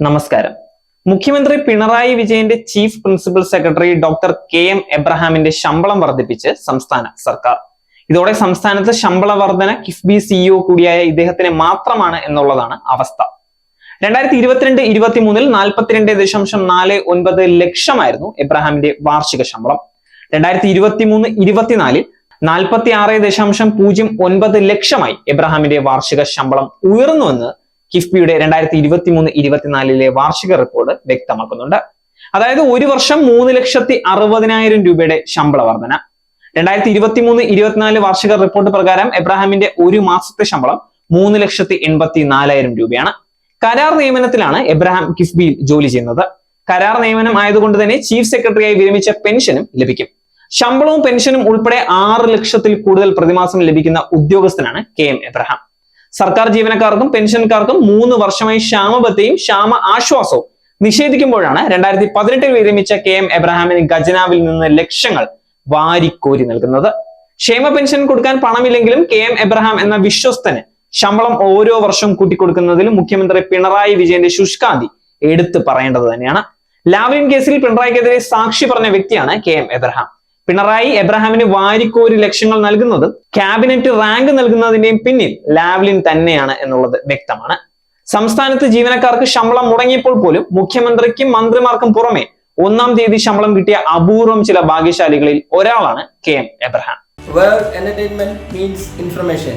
നമസ്കാരം. മുഖ്യമന്ത്രി പിണറായി വിജയന്റെ chief principal secretary doctor K M എബ്രഹാമിന്റെ ശമ്പളം വർദ്ധിപ്പിച്ച് സംസ്ഥാന സർക്കാർ. ഇതോടെ സംസ്ഥാനത്ത് ശമ്പള വർധന കിഫ്ബി സിഇഒ കൂടിയായ ഇദ്ദേഹത്തിന് മാത്രമാണ് എന്നുള്ളതാണ് അവസ്ഥ. രണ്ടായിരത്തി ഇരുപത്തിരണ്ട് ഇരുപത്തി മൂന്നിൽ നാൽപ്പത്തിരണ്ട് ദശാംശം നാല് ഒൻപത് ലക്ഷമായിരുന്നു എബ്രഹാമിന്റെ വാർഷിക ശമ്പളം. രണ്ടായിരത്തി ഇരുപത്തി മൂന്ന് ഇരുപത്തിനാലിൽ നാൽപ്പത്തി ആറ് ദശാംശം പൂജ്യം ഒൻപത് ലക്ഷമായി എബ്രഹാമിന്റെ വാർഷിക ശമ്പളം ഉയർന്നുവെന്ന് കിഫ്ബിയുടെ രണ്ടായിരത്തി ഇരുപത്തി മൂന്ന് ഇരുപത്തിനാലിലെ വാർഷിക റിപ്പോർട്ട് വ്യക്തമാക്കുന്നുണ്ട്. അതായത് ഒരു വർഷം മൂന്ന് ലക്ഷത്തി അറുപതിനായിരം രൂപയുടെ ശമ്പള വർധന. രണ്ടായിരത്തി ഇരുപത്തി മൂന്ന് ഇരുപത്തിനാല് വാർഷിക റിപ്പോർട്ട് പ്രകാരം എബ്രാഹിമിന്റെ ഒരു മാസത്തെ ശമ്പളം മൂന്ന് ലക്ഷത്തി എൺപത്തി നാലായിരം രൂപയാണ്. കരാർ നിയമനത്തിലാണ് എബ്രഹാം കിഫ്ബിയിൽ ജോലി ചെയ്യുന്നത്. കരാർ നിയമനം ആയതുകൊണ്ട് തന്നെ ചീഫ് സെക്രട്ടറിയായി വിരമിച്ച പെൻഷനും ലഭിക്കും. ശമ്പളവും പെൻഷനും ഉൾപ്പെടെ ആറ് ലക്ഷത്തിൽ കൂടുതൽ പ്രതിമാസം ലഭിക്കുന്ന ഉദ്യോഗസ്ഥനാണ് കെ എം എബ്രഹാം. സർക്കാർ ജീവനക്കാർക്കും പെൻഷൻകാർക്കും മൂന്ന് വർഷമായി ക്ഷാമബത്തയും ക്ഷാമ ആശ്വാസവും നിഷേധിക്കുമ്പോഴാണ് രണ്ടായിരത്തി പതിനെട്ടിൽ വിരമിച്ച കെ എം എബ്രഹാമിന് ഖജനാവിൽ നിന്ന് ലക്ഷങ്ങൾ വാരിക്കോരി നൽകുന്നത്. ക്ഷേമ പെൻഷൻ കൊടുക്കാൻ പണമില്ലെങ്കിലും കെ എം എബ്രഹാം എന്ന വിശ്വസ്തന് ശമ്പളം ഓരോ വർഷവും കൂട്ടിക്കൊടുക്കുന്നതിൽ മുഖ്യമന്ത്രി പിണറായി വിജയന്റെ ശുഷ്കാന്തി എടുത്തു പറയേണ്ടത് തന്നെയാണ്. ലാവ്ലിൻ കേസിൽ പിണറായിക്കെതിരെ സാക്ഷി പറഞ്ഞ വ്യക്തിയാണ് കെ എം എബ്രഹാം. പിണറായി എബ്രഹാമിന് വാരിക്കോരി ലക്ഷ്യങ്ങൾ നൽകുന്നതും ക്യാബിനറ്റ് റാങ്ക് നൽകുന്നതിന്റെയും പിന്നിൽ ലാവ്ലിൻ തന്നെയാണ് എന്നുള്ളത് വ്യക്തമാണ് സംസ്ഥാനത്ത് ജീവനക്കാർക്ക് ശമ്പളം മുടങ്ങിയപ്പോൾ പോലും മുഖ്യമന്ത്രിക്കും മന്ത്രിമാർക്കും പുറമെ ഒന്നാം തീയതി ശമ്പളം കിട്ടിയ അപൂർവം ചില ഭാഗ്യശാലികളിൽ ഒരാളാണ് K M Abraham where entertainment means information.